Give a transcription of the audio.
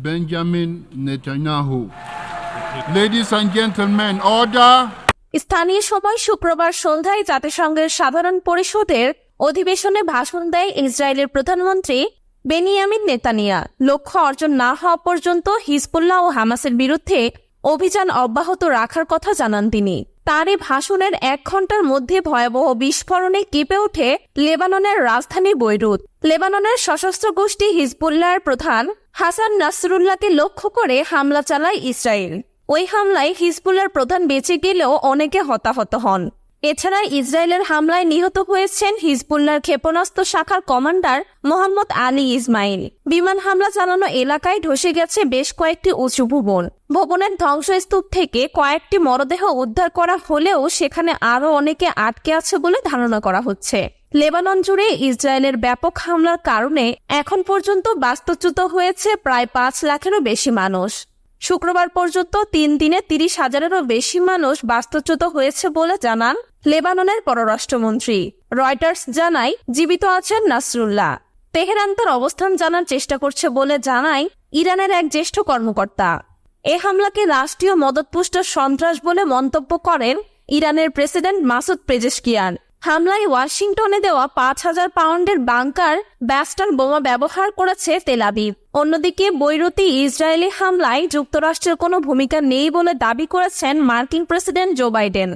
Benjamin Netanyahu. Ladies and gentlemen, order. স্থানীয় সময় শুক্রবার সন্ধ্যায় জাতিসংঘের সাধারণ পরিষদের অধিবেশনে ভাষণ দেয় ইসরায়েলের প্রধানমন্ত্রী বেনিয়ামিন নেতানিয়া লক্ষ্য অর্জন না হওয়া পর্যন্ত হিজবুল্লাহ ও হামাসের বিরুদ্ধে অভিযান অব্যাহত রাখার কথা জানান তিনি তার এই ভাষণের এক ঘণ্টার মধ্যে ভয়াবহ বিস্ফোরণে কেঁপে ওঠে লেবাননের রাজধানী বৈরুত। লেবাননের সশস্ত্র গোষ্ঠী হিজবুল্লাহর প্রধান হাসান নাসরুল্লাহকে লক্ষ্য করে হামলা চালায় ইসরায়েল। ওই হামলায় হিজবুল্লার প্রধান বেঁচে গেলেও অনেকে হতাহত হন। এছাড়া ইসরায়েলের হামলায় নিহত হয়েছেন হিজবুল্লার ক্ষেপণাস্ত্র শাখার কমান্ডার মোহাম্মদ আলী ইসমাইল। বিমান হামলা চালানো এলাকায় ধসে গেছে বেশ কয়েকটি উঁচু ভবন। ভবনের ধ্বংসস্তূপ থেকে কয়েকটি মরদেহ উদ্ধার করা হলেও সেখানে আরও অনেকে আটকে আছে বলে ধারণা করা হচ্ছে। লেবানন জুড়ে ইসরায়েলের ব্যাপক হামলার কারণে এখন পর্যন্ত বাস্তুচ্যুত হয়েছে প্রায় পাঁচ লাখেরও বেশি মানুষ। শুক্রবার পর্যন্ত তিন দিনে তিরিশ হাজারেরও বেশি মানুষ বাস্তুচ্যুত হয়েছে বলে জানান লেবাননের পররাষ্ট্রমন্ত্রী। রয়টার্স জানায়, জীবিত আছেন নাসরুল্লাহ। তেহরান তার অবস্থান জানার চেষ্টা করছে বলে জানায় ইরানের এক জ্যেষ্ঠ কর্মকর্তা। এ হামলাকে রাষ্ট্রীয় মদতপুষ্ট সন্ত্রাস বলে মন্তব্য করেন ইরানের প্রেসিডেন্ট মাসুদ পেজেশকিয়ান। হামলায় ওয়াশিংটনে দেওয়া পাঁচ হাজার পাউন্ডের বাংকার ব্যাস্টার বোমা ব্যবহার করেছে তেলাবিব অন্যদিকে বৈরুতি ইসরায়েলি হামলায় যুক্তরাষ্ট্রের কোনো ভূমিকা নেই বলে দাবি করেছেন মার্কিন প্রেসিডেন্ট জো বাইডেন।